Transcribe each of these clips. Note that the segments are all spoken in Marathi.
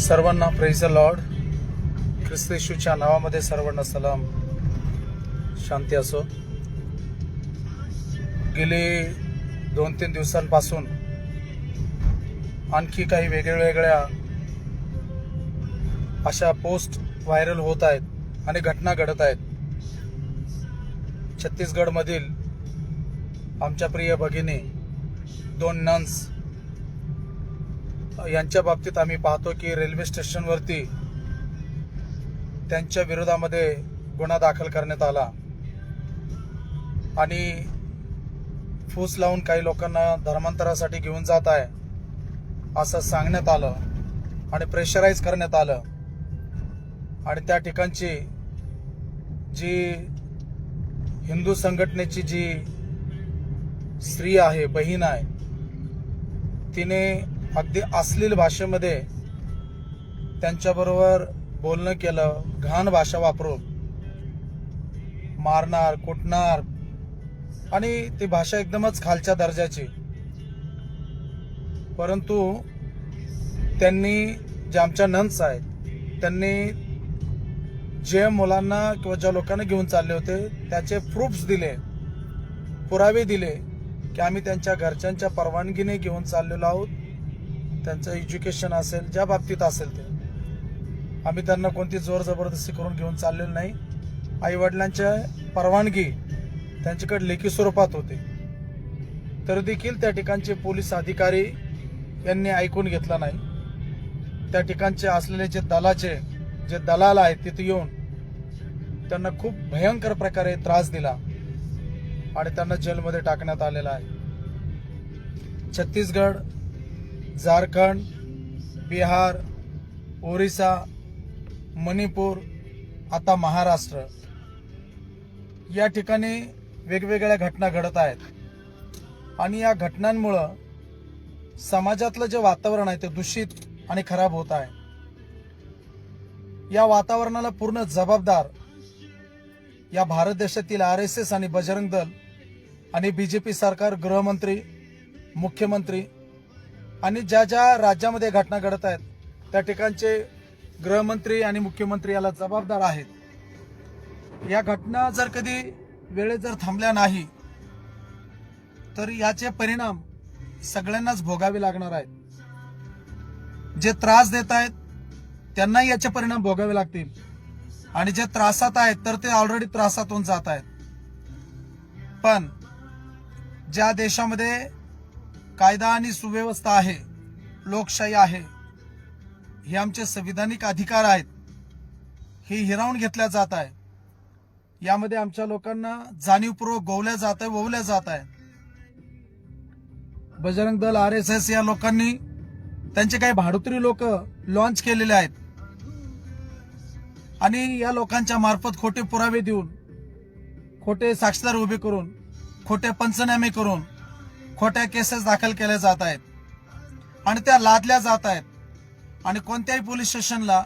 सर्वांना प्रेझ लॉर्ड ख्रिस्त येशूच्या नावामध्ये सर्वांना सलाम. शांती असो. गेले दोन तीन दिवसांपासून आणखी काही वेगळ्या वेगळ्या अशा पोस्ट व्हायरल होत आहेत आणि घटना घडत आहेत. छत्तीसगडमधील आमच्या प्रिय भगिनी दोन नन्स यांच्या बाबतीत आम्ही पाहतो की रेल्वे स्टेशनवरती त्यांच्या विरोधामध्ये गुन्हा दाखल करण्यात आला. आणि फूस लावून काही लोकांना धर्मांतरासाठी घेऊन जात आहे असं सांगण्यात आलं आणि प्रेशराईज करण्यात आलं. आणि त्या ठिकाणची जी हिंदू संघटनेची जी स्त्री आहे बहीण आहे तिने अगदी अश्लील भाषेमध्ये त्यांच्याबरोबर बोलणं केलं घाण भाषा वापरून. मारणार कुटणार. आणि ती भाषा एकदमच खालच्या दर्जाची. परंतु त्यांनी जे आमच्या नन्स आहेत त्यांनी जे मुलांना किंवा ज्या लोकांना घेऊन चालले होते त्याचे प्रूफ्स दिले पुरावे दिले की आम्ही त्यांच्या घरच्यांच्या परवानगीने घेऊन चाललेलो आहोत. त्यांचं एज्युकेशन असेल ज्या बाबतीत असेल ते. आम्ही त्यांना कोणती जोर जबरदस्ती करून घेऊन चाललेलो नाही. आईवडिलांच्या परवानगी त्यांच्याकडे लेखी स्वरूपात होते. तर देखील त्या ठिकाणचे पोलीस अधिकारी यांनी ऐकून घेतला नाही. त्या ठिकाणचे असलेले जे दलाचे जे दलाल आहेत तिथे येऊन त्यांना खूप भयंकर प्रकारे त्रास दिला आणि त्यांना जेलमध्ये टाकण्यात आलेला आहे. छत्तीसगड झारखंड बिहार ओरिसा मणिपूर आता महाराष्ट्र. या ठिकाणी वेगवेगळ्या घटना घडत आहेत. आणि या घटनांमुळं समाजातलं जे वातावरण आहे ते दूषित आणि खराब होत आहे. या वातावरणाला पूर्ण जबाबदार या भारत देशातील आर एस एस आणि बजरंग दल आणि बीजेपी सरकार गृहमंत्री मुख्यमंत्री आणि ज्या ज्या राज्यामध्ये घटना घडत आहेत त्या ठिकाणचे गृहमंत्री आणि मुख्यमंत्री याला जबाबदार आहेत. या घटना जर कधी वेळेत जर थांबल्या नाही तर याचे परिणाम सगळ्यांनाच भोगावे लागणार आहेत. जे त्रास देत आहेत त्यांनाही याचे परिणाम भोगावे लागतील. आणि जे त्रासात आहेत तर ते ऑलरेडी त्रासातून जात आहेत. पण ज्या देशामध्ये कायदा आणि सुव्यवस्था आहे. लोकशाही आहे. हे आमचे संविधानिक अधिकार आहेत. हे हिरावून घेतल्या जात आहे. यामध्ये आमच्या लोकांना जाणीवपूर्वक गोवल्या जात आहे ववल्या जात आहे. Bajrang Dal R S S या लोकांनी त्यांचे काही भाडुतरी लोक लॉन्च केलेले आहेत. आणि या लोकांच्या मार्फत खोटे पुरावे देऊन खोटे साक्षीदार उभे करून खोटे पंचनामे करून खोट्या केसेस दाखल केल्या जात आहेत. आणि त्या लादल्या जात आहेत. आणि कोणत्याही पोलीस स्टेशनला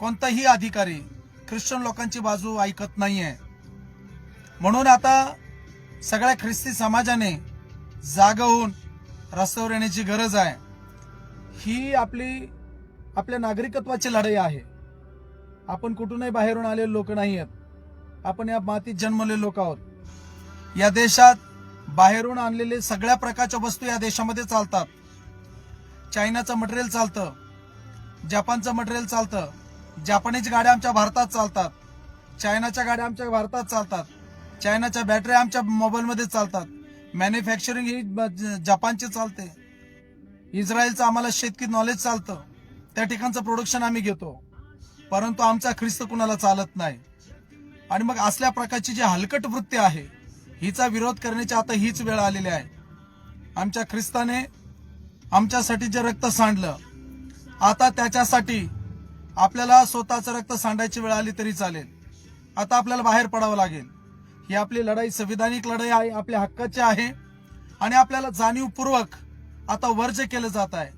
कोणताही अधिकारी ख्रिश्चन लोकांची बाजू ऐकत नाहीये. म्हणून आता सगळ्या ख्रिस्ती समाजाने जाग होऊन रस्त्यावर येण्याची गरज आहे. ही आपली आपल्या नागरिकत्वाची लढाई आहे. आपण कुठूनही बाहेरून आलेले लोक नाही आहेत आपण या मातीत जन्मलेले लोक आहोत. या देशात बाहेरून आणलेले सगळ्या प्रकारच्या वस्तू या देशामध्ये चालतात. चायनाचं मटेरियल चालतं. जपानचं मटेरियल चालतं. जपानीज गाड्या आमच्या भारतात चालतात. चायनाच्या गाड्या आमच्या भारतात चालतात. चायनाच्या बॅटऱ्या आमच्या मोबाईलमध्ये चालतात. मॅन्युफॅक्चरिंग ही जपानची चालते. इस्रायलचं आम्हाला शेतकी नॉलेज चालतं. त्या ठिकाणचं प्रोडक्शन आम्ही घेतो. परंतु आमचा ख्रिस्त कुणाला चालत नाही. आणि मग असल्या प्रकारची जी हलकट वृत्ती आहे हिचा विरोध करण्याची आता हीच वेळ आलेली आहे. आमच्या ख्रिस्ताने आमच्यासाठी जे रक्त सांडलं आता त्याच्यासाठी आपल्याला स्वतःचं रक्त सांडायची वेळ आली तरी चालेल. आता आपल्याला बाहेर पडावं लागेल. ही आपली लढाई संविधानिक लढाई आहे आपल्या हक्काची आहे आणि आपल्याला जाणीवपूर्वक आता वर्ज केलं जात आहे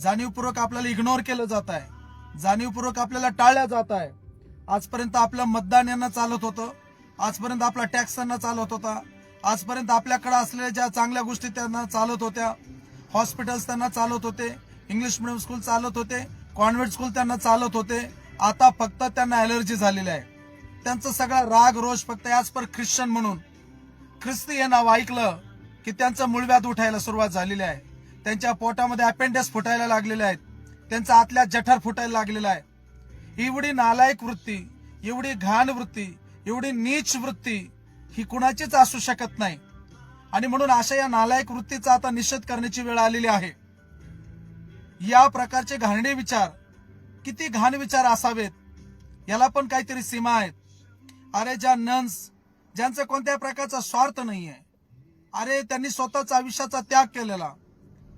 जाणीवपूर्वक आपल्याला इग्नोर केलं जात आहे जाणीवपूर्वक आपल्याला टाळल्या जात आहे. आजपर्यंत आपलं मतदान यांना चालत होतं. आजपर्यंत आपला टॅक्स त्यांना चालत होता. आजपर्यंत आपल्याकडे असलेल्या ज्या चांगल्या गोष्टी त्यांना चालत होत्या हॉस्पिटल्स त्यांना चालत होते इंग्लिश मिडियम स्कूल चालत होते कॉन्व्हेंट स्कूल त्यांना चालत होते. आता फक्त त्यांना अलर्जी झालेली आहे. त्यांचा सगळा राग रोष फक्त याच पर ख्रिश्चन म्हणून. ख्रिस्ती हे नाव ऐकलं की त्यांचं मूळव्याध उठायला सुरुवात झालेली आहे. त्यांच्या पोटामध्ये अपेंडेस फुटायला लागलेले आहेत. त्यांचा आतल्या जठर फुटायला लागलेला आहे. एवढी नालायक वृत्ती एवढी घाण वृत्ती एवढी नीच वृत्ती ही कुणाचीच असू शकत नाही. आणि म्हणून अशा या नालायक वृत्तीचा आता निषेध करण्याची वेळ आलेली आहे. या प्रकारचे घाणडे विचार किती घाण विचार असावेत याला पण काहीतरी सीमा आहेत. अरे ज्या नन्स ज्यांचा कोणत्याही प्रकारचा स्वार्थ नाहीये. अरे त्यांनी स्वतःचा आयुष्याचा त्याग केलेला.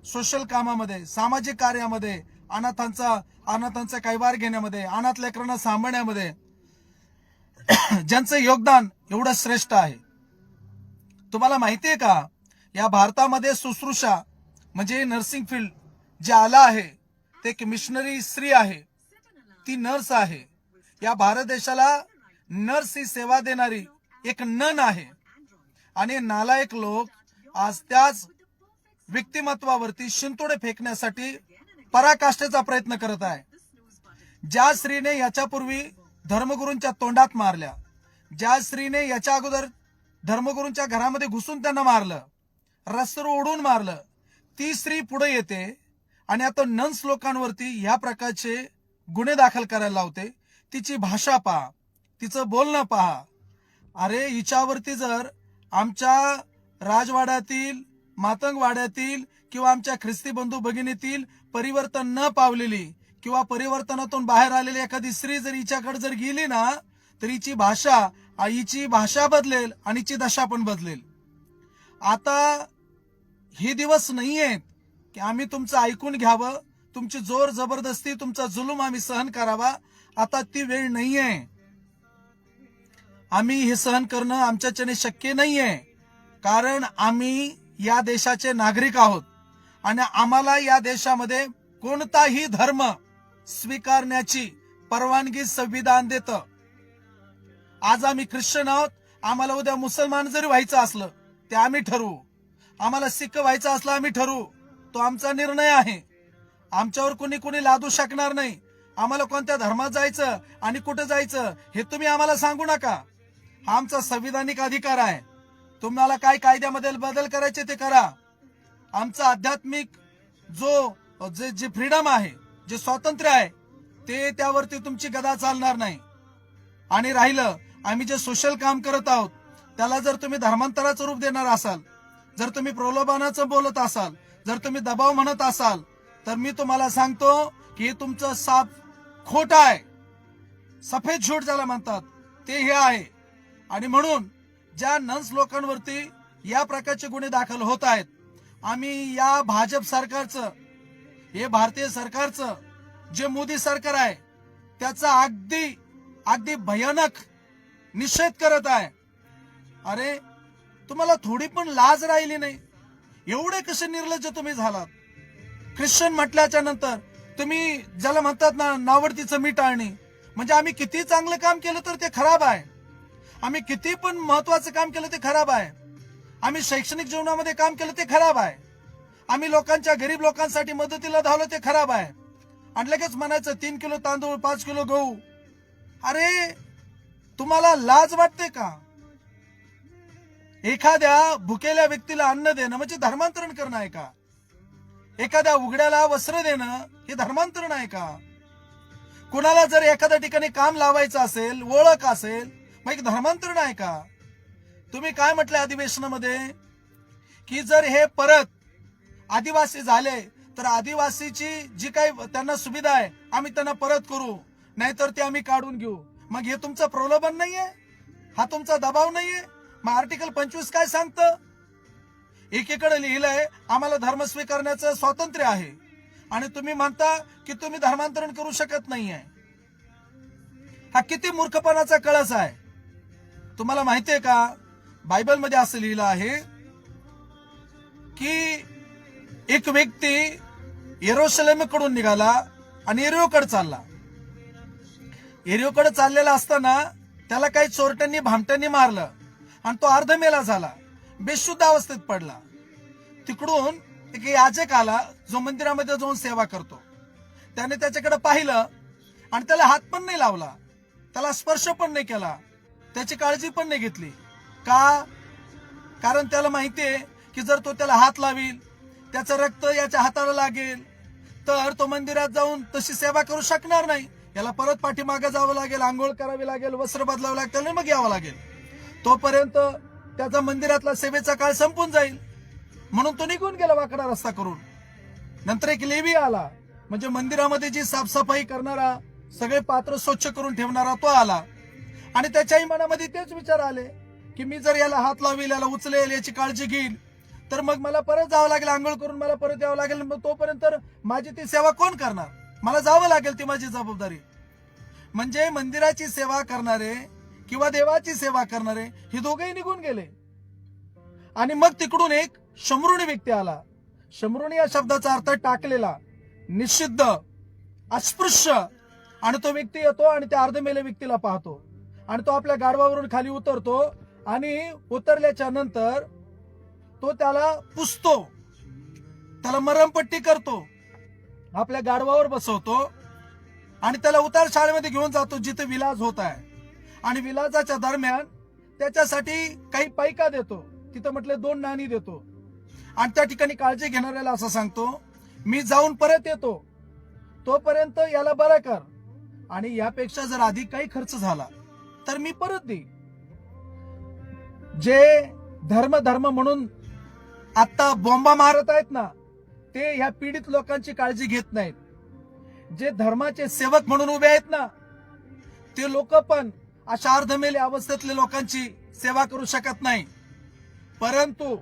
सोशल कामामध्ये सामाजिक कार्यामध्ये अनाथांचा अनाथांचा कैवार घेण्यामध्ये अनाथ लेकरांना सांभाळण्यामध्ये ज्यांचं योगदान एवढं श्रेष्ठ आहे. तुम्हाला माहितीये का या भारतामध्ये शुश्रूषा म्हणजे नर्सिंग फील्ड जे आलं आहे ते एक मिशनरी स्त्री आहे. ती नर्स आहे. या भारत देशाला नर्स ही सेवा देणारी एक नन आहे. आणि नालायक लोक आज त्याच व्यक्तिमत्वावरती शिंतोडे फेकण्यासाठी पराकाष्ठेचा प्रयत्न करत आहे. ज्या स्त्रीने याच्यापूर्वी धर्मगुरूंच्या तोंडात मारल्या. ज्या स्त्रीने याच्या अगोदर धर्मगुरूंच्या घरामध्ये घुसून त्यांना मारलं रस्त्यावर ओढून मारलं ती स्त्री पुढे येते आणि आता नन्स लोकांवरती ह्या प्रकारचे गुन्हे दाखल करायला लावते. तिची भाषा पहा तिचं बोलणं पहा. अरे हिच्यावरती जर आमच्या राजवाड्यातील मातंगवाड्यातील किंवा आमच्या ख्रिस्ती बंधू भगिनीतील परिवर्तन न पावलेली किंवा परिवर्तनातून बाहेर आलेली एखादी स्त्री जर हिच्याकडे जर गेली ना तर हिची भाषा आईची हिची भाषा बदलेल आणि हिची दशा पण बदलेल. आता हे दिवस नाही आहेत की आम्ही तुमचं ऐकून घ्यावं तुमची जोर जबरदस्ती तुमचा जुलूम आम्ही सहन करावा. आता ती वेळ नाहीये. आम्ही हे सहन करणं आमच्याच्याने शक्य नाहीये. कारण आम्ही या देशाचे नागरिक आहोत. आणि आम्हाला या देशामध्ये कोणताही धर्म स्वीकारण्याची परवानगी संविधान देतं. आज आम्ही ख्रिश्चन आहोत आम्हाला उद्या मुसलमान जरी व्हायचं असलं ते आम्ही ठरवू. आम्हाला सिख व्हायचं असलं आम्ही ठरवू. तो आमचा निर्णय आहे. आमच्यावर कुणी कुणी लादू शकणार नाही. आम्हाला कोणत्या धर्मात जायचं आणि कुठं जायचं हे तुम्ही आम्हाला सांगू नका. हा आमचा संविधानिक अधिकार आहे. तुम्हाला काय कायद्यामध्ये बदल करायचे ते करा. आमचा आध्यात्मिक जो जे जे फ्रीडम आहे जे स्वातंत्र्य आहे ते त्यावरती तुमची गदा चालणार नाही. आणि राहिलं आम्ही जे सोशल काम करत आहोत त्याला जर तुम्ही धर्मांतराचं रूप देणार असाल जर तुम्ही प्रलोभनाचं बोलत असाल जर तुम्ही दबाव म्हणत असाल तर मी तुम्हाला सांगतो की हे तुमचं साप खोट आहे. सफेद झूट ज्याला म्हणतात ते हे आहे. आणि म्हणून ज्या नन्स लोकांवरती या प्रकारचे गुन्हे दाखल होत आहेत आम्ही या भाजप सरकारचं हे भारतीय सरकारचं जे मोदी सरकार आहे त्याचा अगदी अगदी भयानक निषेध करत आहे. अरे तुम्हाला थोडी पण लाज राहिली नाही? एवढे कसे निर्लज्ज तुम्ही झालात? ख्रिश्चन म्हटल्याच्या नंतर तुम्ही ज्याला म्हणतात ना नावडतीचं मी टाळणी म्हणजे आम्ही किती चांगलं काम केलं तर ते खराब आहे. आम्ही किती पण महत्वाचं काम केलं ते खराब आहे. आम्ही शैक्षणिक जीवनामध्ये काम केलं ते खराब आहे. आम्ही लोकांच्या गरीब लोकांसाठी मदतीला धावलं ते खराब आहे. आणि लगेच म्हणायचं तीन किलो तांदूळ पाच किलो गहू. अरे तुम्हाला लाज वाटते का? एखाद्या भुकेल्या व्यक्तीला अन्न देणं म्हणजे धर्मांतरण करणं आहे का? एखाद्या उघड्याला वस्त्र देणं हे धर्मांतरण आहे का? कुणाला जर एखाद्या ठिकाणी काम लावायचं असेल ओळख असेल मग एक धर्मांतरण आहे का? तुम्ही काय म्हटलं अधिवेशनामध्ये? की जर हे परत आदिवासी झाले तर आदिवासीची जी काही त्यांना सुविधा आहे आम्ही त्यांना परत करू. नाहीतर ते आम्ही काढून घेऊ. मग हे तुमचं प्रलोभन नाहीये? हा तुमचा दबाव नाहीये? मग आर्टिकल पंचवीस काय सांगतं? एकीकडे लिहिलंय आम्हाला धर्म स्वीकारण्याचं स्वातंत्र्य आहे. आणि तुम्ही म्हणता की तुम्ही धर्मांतरण करू शकत नाहीये. हा किती मूर्खपणाचा कळस आहे. तुम्हाला माहितीये का? बायबलमध्ये असं लिहिलं आहे की एक व्यक्ती येरोशलेमेकडून निघाला आणि एरिओकडे चालला. एरिओकडे चाललेला असताना त्याला काही चोरट्यांनी भामट्यांनी मारलं आणि तो अर्धमेला झाला. बेशुद्ध अवस्थेत पडला. तिकडून एक याचक आला जो मंदिरामध्ये जाऊन सेवा करतो. त्याने त्याच्याकडे पाहिलं आणि त्याला हात पण नाही लावला. त्याला स्पर्श पण नाही केला. त्याची काळजी पण नाही घेतली. का? कारण त्याला माहितीये की जर तो त्याला हात लावील त्याचं रक्त याच्या हाताला लागेल. तर तो मंदिरात जाऊन तशी सेवा करू शकणार नाही. याला परत पाठीमागे जावं लागेल आंघोळ करावी लागेल वस्त्र बदलावं लागेल आणि मग यावं लागेल. तोपर्यंत त्याचा मंदिरातला सेवेचा काळ संपून जाईल. म्हणून तो निघून गेला वाकडा रस्ता करून. नंतर एक लेवी आला. म्हणजे मंदिरामध्ये जी साफसफाई करणारा सगळे पात्र स्वच्छ करून ठेवणारा तो आला. आणि त्याच्याही मनामध्ये तेच विचार आले की मी जर याला हात लावेल याला उचलेल याची काळजी घेईल तर मग मला परत जावं लागेल आंघोळ करून मला परत यावं लागेल मग तोपर्यंत माझी ती सेवा कोण करणार? मला जावं लागेल ती माझी जबाबदारी. म्हणजे मंदिराची सेवा करणारे किंवा देवाची सेवा करणारे हे दोघेही निघून गेले. आणि मग तिकडून एक शमरुणी व्यक्ती आला. शमरुणी या शब्दाचा अर्थ टाकलेला निषिद्ध अस्पृश्य. आणि तो व्यक्ती येतो आणि त्या अर्धमेले व्यक्तीला पाहतो. आणि तो आपल्या गाढवावरून खाली उतरतो आणि उतरल्याच्या नंतर तो त्याला पुसतो. त्याला मरमपट्टी करतो. आपल्या गाढवावर बसवतो. आणि त्याला उतार शाळेमध्ये घेऊन जातो जिथे विलाज होत आहे. आणि विलाजाच्या दरम्यान त्याच्यासाठी काही पैका देतो. तिथं म्हटलं दोन नाणी देतो. आणि त्या ठिकाणी काळजी घेणाऱ्याला असं सांगतो मी जाऊन परत येतो. तोपर्यंत याला बरं कर. आणि यापेक्षा जर अधिक काही खर्च झाला तर मी परत देईन. जे धर्म धर्म म्हणून आता बॉम्बा मारत आहेत ना ते ह्या पीडित लोकांची काळजी घेत नाहीत. जे धर्माचे सेवक म्हणून उभे आहेत ना ते लोक पण अशा अर्धमेले अवस्थेतल्या लोकांची सेवा करू शकत नाही. परंतु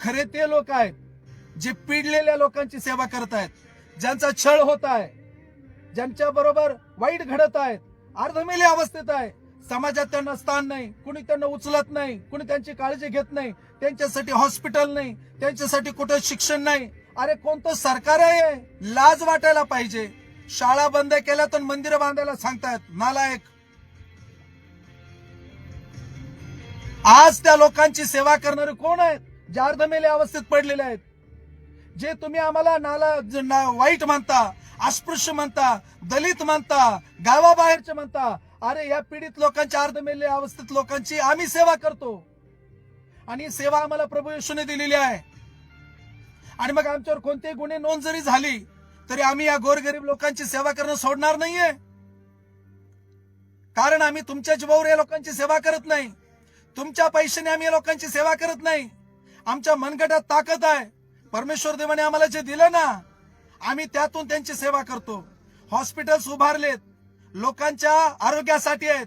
खरे ते लोक आहेत जे पिडलेल्या लोकांची सेवा करत आहेत ज्यांचा छळ होत आहे ज्यांच्या बरोबर वाईट घडत आहेत अर्धमेले अवस्थेत आहे. समाजात त्यांना स्थान नाही कुणी त्यांना उचलत नाही कुणी त्यांची काळजी घेत नाही त्यांच्यासाठी हॉस्पिटल नाही त्यांच्यासाठी कुठं शिक्षण नाही. अरे कोणतं सरकार आहे? लाज वाटायला पाहिजे. शाळा बंद केल्या तर मंदिर बांधायला सांगतायत. नालायक. आज त्या लोकांची सेवा करणारे कोण आहेत? जे अर्धमेले अवस्थेत पडलेले आहेत. जे तुम्ही आम्हाला नाला ना- वाईट म्हणता अस्पृश्य म्हणता दलित म्हणता गावाबाहेरचे म्हणता अरे या पीडित लोकांच्या अर्धमेले अवस्थेत लोकांची आम्ही सेवा करतो. आणि सेवा आम्हाला प्रभू येशूने दिलेली आहे. आणि मग आमच्यावर कोणतेही गुन्हे नोंद जरी झाली तरी आम्ही या गोरगरीब लोकांची सेवा करणं सोडणार नाहीये. कारण आम्ही तुमच्या जीवावर या लोकांची सेवा करत नाही. तुमच्या पैशाने आम्ही या लोकांची सेवा करत नाही. आमच्या मनगटात ताकद आहे. परमेश्वर देवाने आम्हाला जे दिलं ना आम्ही त्यातून त्यांची सेवा करतो. हॉस्पिटल्स उभारलेत. लोकांच्या आरोग्यासाठी आहेत.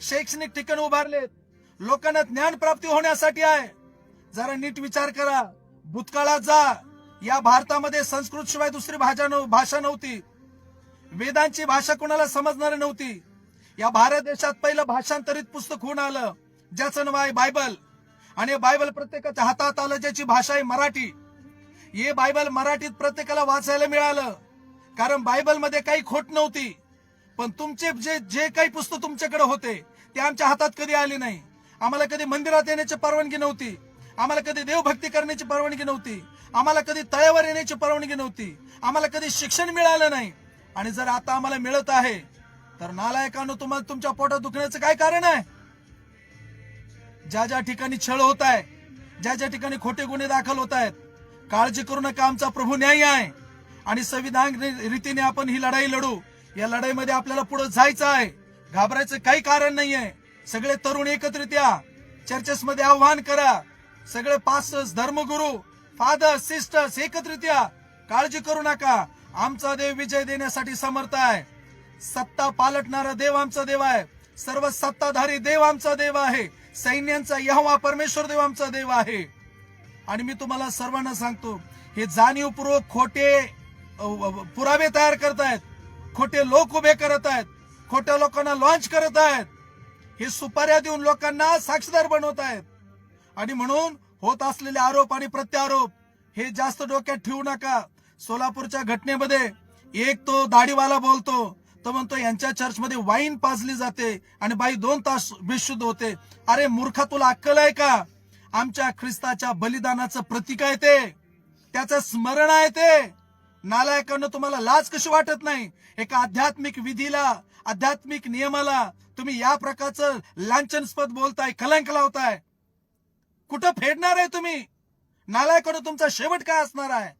शैक्षणिक ठिकाण उभारलेत. लोकांना ज्ञान प्राप्ती होण्यासाठी आहे. जरा नीट विचार करा. भूतकाळात जा. या भारतामध्ये संस्कृत शिवाय दुसरी भाषा भाषा नव्हती. वेदांची भाषा कोणाला समजणार नव्हती. या भारत देशात पहिलं भाषांतरित पुस्तक होऊन आलं. ज्याचं नाव आहे बायबल. आणि बायबल प्रत्येकाच्या हातात आलं ज्याची भाषा आहे मराठी. हे बायबल मराठीत प्रत्येकाला वाचायला मिळालं. कारण बायबलमध्ये काही खोट नव्हती. पण तुमचे जे जे काही पुस्तक तुमच्याकडे होते ते आमच्या हातात कधी आले नाही. आम्हाला कधी मंदिरात येण्याची परवानगी नव्हती. आम्हाला कधी देवभक्ती करण्याची परवानगी नव्हती. आम्हाला कधी तळ्यावर येण्याची परवानगी नव्हती. आम्हाला कधी शिक्षण मिळालं नाही. आणि जर आता आम्हाला मिळत आहे तर नालायकानं तुम्हाला तुमच्या पोटात दुखण्याचं काय कारण आहे? ज्या ज्या ठिकाणी छळ होत आहे ज्या ज्या ठिकाणी खोटे गुन्हे दाखल होत आहेत काळजी करू नका आमचा प्रभू न्याय आहे. आणि संविधान रीतीने आपण ही लढाई लढू. या लढाईमध्ये आपल्याला पुढे जायचं आहे. घाबरायचं काही कारण नाहीये. सगळे तरुण एकत्रित या. चर्चेसमध्ये आव्हान करा. सगळे पास्टर्स धर्मगुरू फादर सिस्टर्स एकत्रित या. काळजी करू नका. आमचा देव विजय देण्यासाठी समर्थ आहे. सत्ता पालटणारा देव आमचा देव आहे. सर्व सत्ताधारी देव आमचा देव आहे. सैन्यांचा यहवा परमेश्वर देव आमचा देव आहे. आणि मी तुम्हाला सर्वांना सांगतो हे जाणीवपूर्वक खोटे पुरावे तयार करतायत. खोटे लोक उभे करत आहेत. खोट्या लोकांना लॉन्च करत आहेत. हे सुपाऱ्या देऊन लोकांना साक्षीदार बनवत आहेत. आणि म्हणून होत असलेले आरोप आणि प्रत्यारोप हे जास्त डोक्यात ठेवू नका. सोलापूरच्या घटनेमध्ये एक तो दाढीवाला बोलतो. तो म्हणतो यांच्या चर्चमध्ये वाईन पाजली जाते आणि बाई दोन तास बेशुद्ध होते. अरे मूर्खा तुला अक्कल आहे का? आमच्या ख्रिस्ताच्या बलिदानाचं प्रतीक आहे ते. त्याचं स्मरण आहे ते. नालायकांना तुम्हाला लाज कशी वाटत नाही? एका आध्यात्मिक विधीला आध्यात्मिक नियमाला तुम्ही या प्रकारचं लांछनस्पद बोलताय कलंक लावताय. कुठं फेडणार आहे तुम्ही? नालायकांना तुमचा शेवट काय असणार आहे?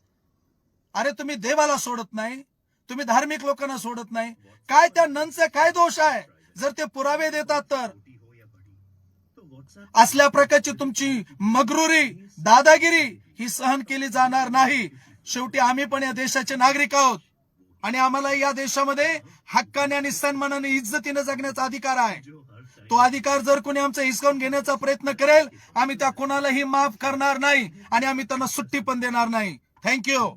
अरे तुम्ही देवाला सोडत नाही. तुम्ही धार्मिक लोकांना सोडत नाही. काय त्या ननचे काय दोष आहे? जर ते पुरावे देतात तर. असल्या प्रकारची तुमची मगरुरी दादागिरी ही सहन केली जाणार नाही. शेवटी आम्ही पण या देशाचे नागरिक आहोत. आणि आम्हाला या देशामध्ये हक्काने आणि सन्मानाने इज्जतीने जगण्याचा अधिकार आहे. तो अधिकार जर कोणी आमचा हिसकावून घेण्याचा प्रयत्न करेल आम्ही त्या कोणालाही माफ करणार नाही आणि आम्ही त्यांना सुट्टी पण देणार नाही. थँक्यू